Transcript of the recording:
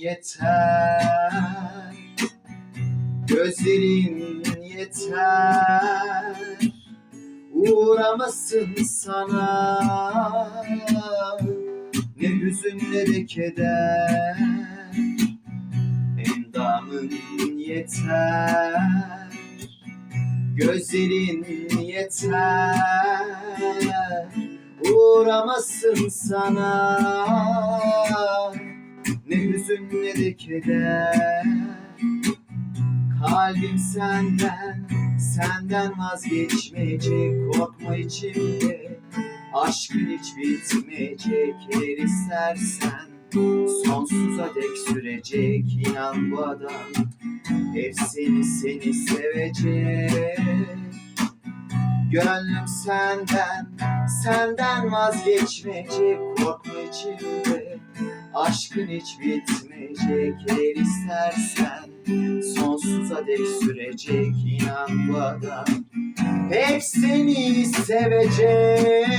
yeter. Gözlerin yeter. Uğramasın sana. Ne hüzün ne de keder. Endamın yeter. Gözlerin yeter. Uğramasın sana ne de keder. Kalbim senden Senden vazgeçmeyecek. Korkma içimde Aşkın hiç bitmeyecek. Eğer istersen Sonsuza dek sürecek. İnan bu adam Hep seni seni sevecek. Gönlüm senden Senden vazgeçmeyecek. Korkma içimde Aşkın hiç bitmeyecek Eğer istersen Sonsuza dek sürecek inan bu adam Hep seni sevecek